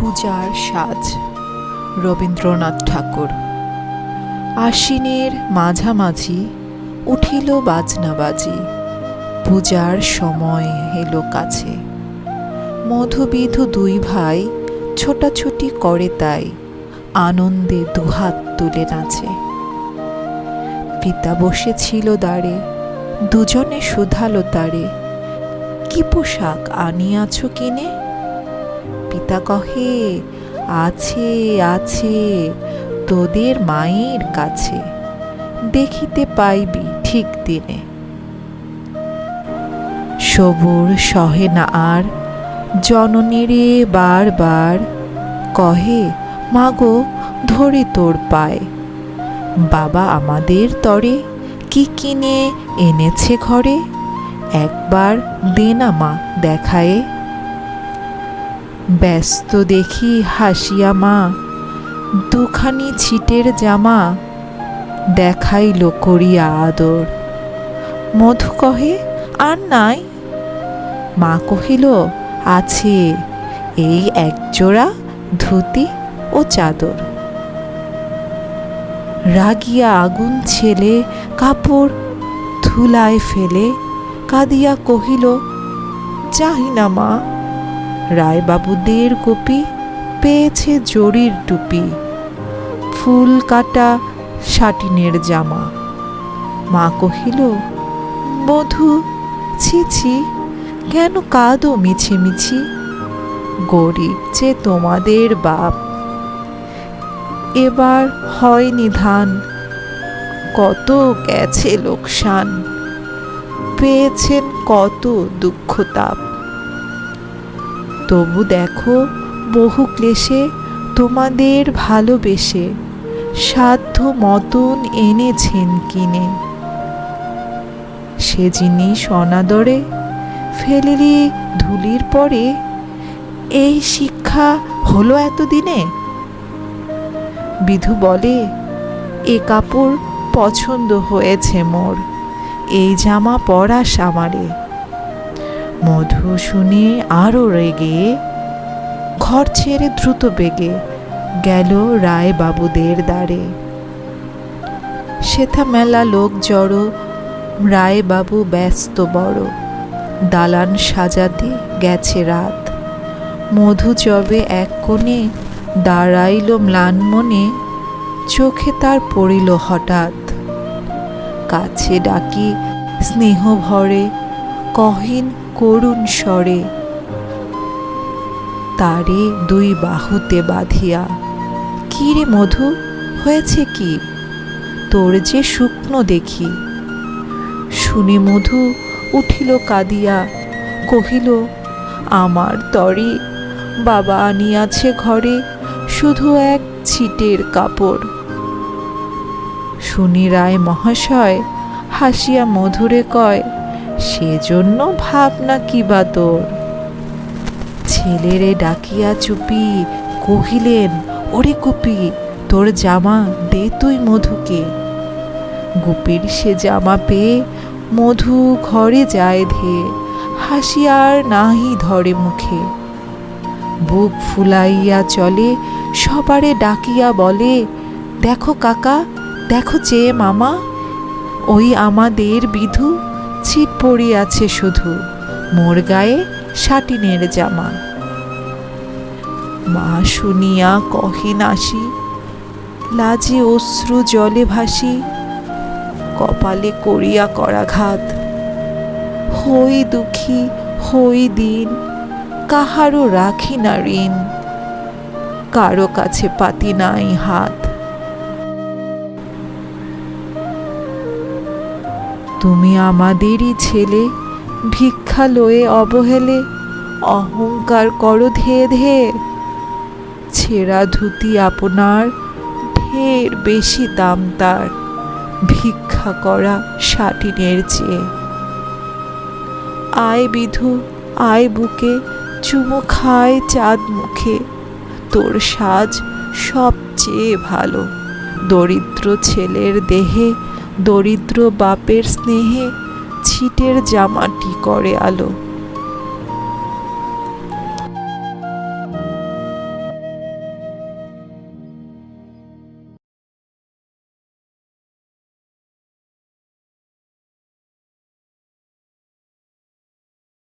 পূজার সাজ। রবীন্দ্রনাথ ঠাকুর। আশ্বিনের মাঝামাঝি উঠিল বাজনা বাজি পূজার সময় এলো কাছে। মধুবিধু দুই ভাই ছোটাছুটি করে তাই আনন্দে দুহাত তুলে নাচে। পিতা বসেছিল দাঁড়ে দুজনে শুধালো তারে। কি পোশাক আনিয়াছ কিনে? পিতা কহে, আছে আছে, তোদের মায়ের কাছে। দেখিতে পাইবি ঠিক দিনে। সবুর সহে না আর, জননীরে বারবার কহে, মাগো, ধরে তোর পায়। বাবা আমাদের তরে কি কিনে এনেছে ঘরে? একবার দে না মা দেখায়ে। ব্যস্ত দেখি হাসিয়া মা, দুখানি ছিটের জামা দেখাইল করিয়া আদর। মধু কহে, আর নাই? মা কহিল, আছে, এই একজোড়া ধুতি ও চাদর। রাগিয়া আগুন ছেলে কাপড় ধুলায় ফেলে, কাঁদিয়া কহিল চাহি না মা রায়বাবুদের গোপী পেয়েছে জরির টুপি। ফুল কাটা সাটিনের জামা। মা কহিল, বধু, ছি ছি, কেন কাঁদো মিছিমিছি? গরিব যে তোমাদের বাপ। এবার হয় নিধান, কত গেছে লোকসান। পেয়েছেন কত দুঃখ তাপ। তবু দেখো, বহু ক্লেশে তোমাদের ভালোবেসে সাধ্য মতন এনেছেন কিনে। সে জিনিস অনাদরে ফেলিলি ধুলির পরে এই শিক্ষা হলো এতদিনে? বিধু বলে, এ কাপড় পছন্দ হয়েছে মোর, এই জামা পরাস আমারে। মধু শুনে আরও রেগে। ঘর ছেড়ে দ্রুত বেগে গেল রায় বাবুদের দ্বারে। সেথা মেলা লোক জড়ো রায় বাবু ব্যস্ত বড়। দালান সাজাতে গেছে রাত। মধু জবে এক কোণে দাঁড়াইল ম্লান মনে, চোখে তার পড়িল হঠাৎ। কাছে ডাকি স্নেহ ভরে, কহিন করুণ স্বরে। তারে দুই বাহুতে বাঁধিয়া, কি রে মধু, হয়েছে কি? তোর যে শুকনো দেখি। শুনে মধু উঠিল কাঁদিয়া, কহিল, আমার তরে বাবা আনিয়াছে ঘরে শুধু এক ছিটের কাপড়। শুনি রায় মহাশয় হাসিয়া মধুরে কয় সেজন্য ভাবনা কি বা তোর? ছেলেরে ডাকিয়া চুপি কহিলেন, ওরে গুপি, তোর জামা দে তুই মধুকে। গুপির সে জামা পেয়ে মধু ঘরে যায় ধে হাসিয়ার নাহি ধরে মুখে। বুক ফুলাইয়া চলে, সবারে ডাকিয়া বলে, দেখো কাকা, দেখো চেয়ে মামা, ওই আমাদের বিধু ছিট পড়িয়াছে শুধু মোর গায়ে সাটিনের জামা। মা শুনিয়া কহিন আসি, লাজে অশ্রু জলে ভাসি, কপালে করিয়া করাঘাত। হই দুঃখী, হই দিন, কাহারও রাখি না ঋণ, কারও কাছে পাতি নাই হাত। তুমি আমাদেরই ছেলে ভিক্ষা লয়ে অবহেলে, অহংকার করো ধেয়ে ধেয়ে। ছেঁড়া ধুতি আপনার ঢের বেশি দাম তার, ভিক্ষা করা সাটিনের চেয়ে। আয় বিধু, আয় বুকে, চুমো খায় চাঁদ মুখে। তোর সাজ সবচেয়ে ভালো, দরিদ্র ছেলের দেহে দরিদ্র বাপের স্নেহে ছিটের জামাটি করে আলো।